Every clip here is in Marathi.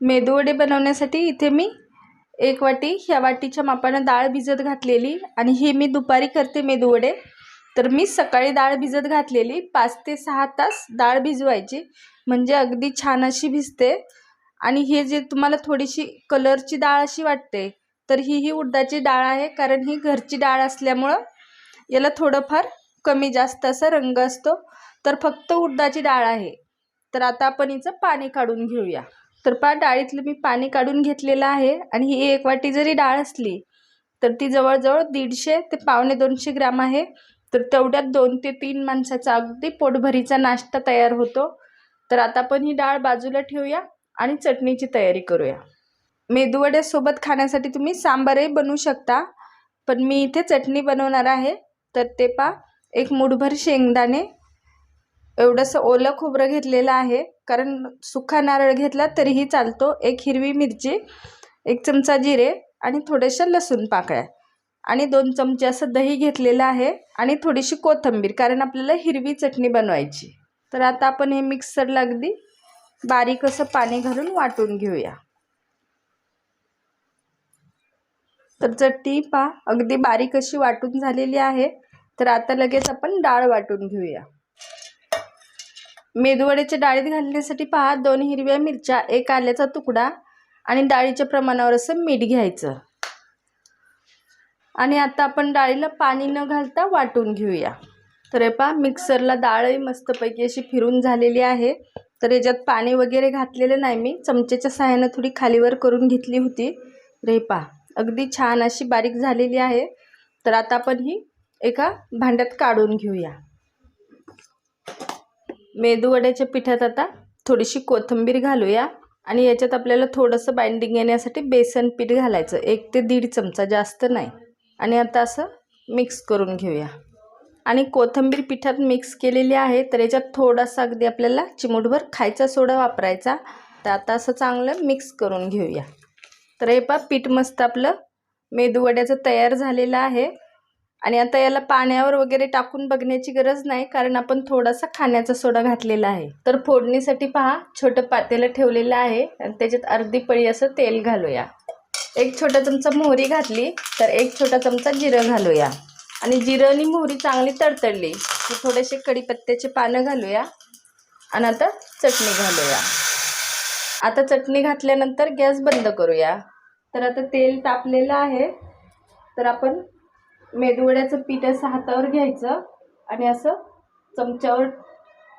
मेदूवडे बनवण्यासाठी इथे मी एक वाटी ह्या वाटीच्या मापानं डाळ भिजत घातलेली आणि हे मी दुपारी करते मेदूवडे तर मी सकाळी डाळ भिजत घातलेली. पाच ते सहा तास डाळ भिजवायची. म्हणजे अगदी छान अशी भिजते. आणि हे जे तुम्हाला थोडीशी कलरची डाळ अशी वाटते तर ही ही उडदाची डाळ आहे. कारण ही घरची डाळ असल्यामुळं याला थोडंफार कमी जास्त असा रंग असतो. तर फक्त उडदाची डाळ आहे. तर आता आपण हिचं पाणी काढून घेऊया. तर पहा डाळीतलं मी पाणी काढून घेतलेलं आहे आणि ही एक वाटी जरी डाळ असली तर ती जवळजवळ दीडशे ते पावणे दोनशे ग्राम आहे. तर तेवढ्यात दोन ते तीन माणसाचा अगदी पोटभरीचा नाश्ता तयार होतो. तर आता आपण ही डाळ बाजूला ठेवूया आणि चटणीची तयारी करूया. मेदूवड्यासोबत खाण्यासाठी तुम्ही सांबारही बनवू शकता पण मी इथे चटणी बनवणार आहे. तर ते पा एक मुठभर शेंगदाणे एवढंसं ओलं खोबरं घेतलेलं आहे. कारण सुखा नारळ घेतला तरीही चालतो. एक हिरवी मिरची एक चमचा जिरे आणि थोड्याशा लसूण पाकळ्या. आणि दोन चमचे असं दही घेतलेलं आहे आणि थोडीशी कोथिंबीर कारण आपल्याला हिरवी चटणी बनवायची. तर आता आपण हे मिक्सरला अगदी बारीक असं पाणी घालून वाटून घेऊया. तर चटणी पा अगदी बारीक अशी वाटून झालेली आहे. तर आता लगेच आपण डाळ वाटून घेऊया. मेदूवड्याच्या डाळीत घालण्यासाठी पहा दोन हिरव्या मिरच्या एक आल्याचा तुकडा आणि डाळीच्या प्रमाणावर असं मीठ घ्यायचं. आणि आता आपण डाळीला पाणी न घालता वाटून घेऊया. तर हे पहा मिक्सरला डाळही मस्तपैकी अशी फिरून झालेली आहे. तर याच्यात पाणी वगैरे घातलेलं नाही मी चमचेच्या सहाय्यानं थोडी खालीवर करून घेतली होती. तर हे पहा अगदी छान अशी बारीक झालेली आहे. तर आता आपण ही एका भांड्यात काढून घेऊया. मेदूवड्याच्या पिठात आता थोडीशी कोथिंबीर घालूया. आणि याच्यात आपल्याला थोडंसं बाइंडिंग येण्यासाठी बेसन पीठ घालायचं. एक ते दीड चमचा जास्त नाही. आणि आता असं मिक्स करून घेऊया. आणि कोथिंबीर पिठात मिक्स केलेली आहे तर याच्यात थोडासा अगदी आपल्याला चिमूटभर खायचा सोडा वापरायचा. तर आता असं चांगलं मिक्स करून घेऊया. तर हे पा पीठ मस्त आपलं मेदूवड्याचं तयार झालेलं आहे. आणि आता याला पाण्यावर वगैरे टाकून बघण्याची गरज नाही कारण आपण थोडासा खाण्याचा सोडा घातलेला आहे. तर फोडणीसाठी पहा छोटं पातेलं ठेवलेलं आहे आणि त्याच्यात अर्धी पळी असं तेल घालूया. एक छोटा चमचा मोहरी घातली तर एक छोटा चमचा जिरं घालूया. आणि जिरं आणि मोहरी चांगली तडतडली की थोडेसे कढीपत्त्याचे पानं घालूया. आणि आता चटणी घालूया. आता चटणी घातल्यानंतर गॅस बंद करूया. तर आता तेल तापलेलं आहे. तर आपण मेदूवड्याचं पीठ असं हातावर घ्यायचं आणि असं चमच्यावर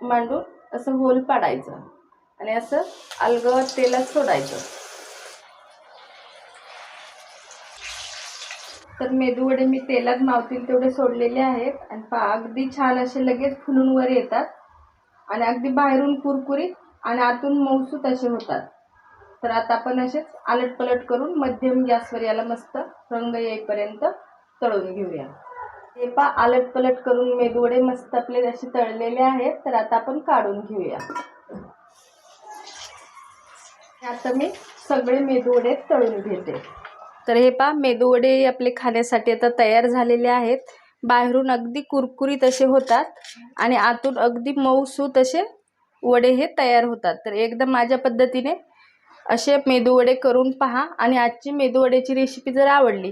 मांडून असं होल पाडायचं आणि असं अलगवत तेलात सोडायचं. तर मेदूवडे मी तेलात मावतील तेवढे सोडलेले आहेत आणि पा अगदी छान असे लगेच फुलून वर येतात आणि अगदी बाहेरून कुरकुरीत आणि आतून मऊसूत असे होतात. तर आता आपण असेच आलट पलट करून मध्यम गॅसवर याला मस्त रंग येईपर्यंत तळून घेऊया. हे पा आलट पलट करून मेदूवडे मस्त आपले असे तळलेले आहेत तर आता आपण काढून घेऊया. आता मी सगळे मेदूवडे तळून घेते. तर हे पा मेदूवडे आपले खाण्यासाठी आता तयार झालेले आहेत. बाहेरून अगदी कुरकुरीत असे होतात आणि आतून अगदी मऊसूत असे वडे हे तयार होतात. तर एकदम माझ्या पद्धतीने असे मेदूवडे करून पहा आणि आजची मेदूवड्याची रेसिपी जर आवडली